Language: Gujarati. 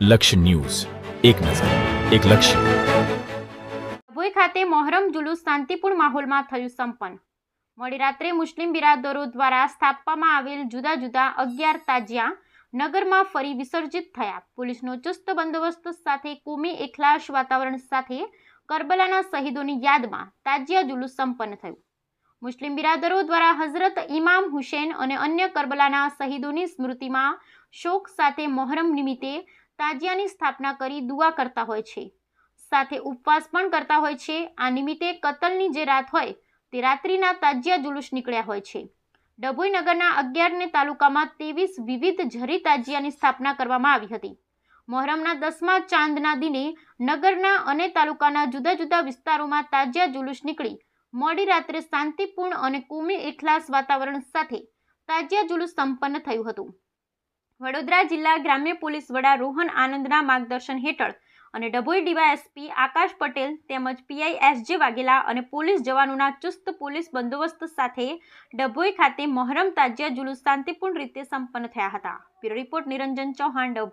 લક્ષ્ય ન્યૂઝ. એક નજર, એક લક્ષ્ય. ભોઈ ખાતે મોહરમ જુલુસ શાંતિપૂર્ણ માહોલમાં થયું સંપન્ન. મોડી રાત્રે મુસ્લિમ બિરાદરો દ્વારા સ્થાપવામાં આવેલ જુદા જુદા અગિયાર તાજિયા નગરમાં ફરી વિસર્જિત થયા. પોલીસનો ચુસ્ત બંદોબસ્ત સાથે કોમી એખલાશ વાતાવરણ સાથે કરબલાના શહીદોની યાદમાં તાજિયા જુલુસ સંપન્ન થયું. મુસ્લિમ બિરાદરો દ્વારા હઝરત ઇમામ હુસેન અને અન્ય કરબલાના શહીદોની સ્મૃતિમાં શોક સાથે મોહરમ નિમિત્તે તાજિયાની સ્થાપના કરી દુઆ કરતા હોય છે. સાથે ઉપવાસ પણ કરતા હોય છે. આ નિમિત્તે કતલની જે રાત હોય, તે રાત્રિના તાજિયા જુલુસ નીકળ્યા હોય છે. ડભોઈ નગરના અગિયારને તાલુકામાં ત્રેવીસ વિવિધ ઝરી તાજિયાની સ્થાપના કરવામાં આવી હતી. મોહરમના દસમા ચાંદના દિને નગરના અને તાલુકાના જુદા જુદા વિસ્તારોમાં તાજિયા જુલુસ નીકળી મોડી રાત્રે શાંતિપૂર્ણ અને કોમી એખલાસ વાતાવરણ સાથે તાજિયા જુલુસ સંપન્ન થયું હતું. વડોદરા જિલ્લા ગ્રામ્ય પોલીસ વડા રોહન આનંદના માર્ગદર્શન હેઠળ અને ડભોઈ ડીવાયએસપી આકાશ પટેલ તેમજ પીઆઈ એસ જે વાઘેલા અને પોલીસ જવાનોના ચુસ્ત પોલીસ બંદોબસ્ત સાથે ડભોઈ ખાતે મહરમ તાજિયા જુલુસ શાંતિપૂર્ણ રીતે સંપન્ન થયા હતા. Bureau report Niranjan Chauhan, Dabhoi.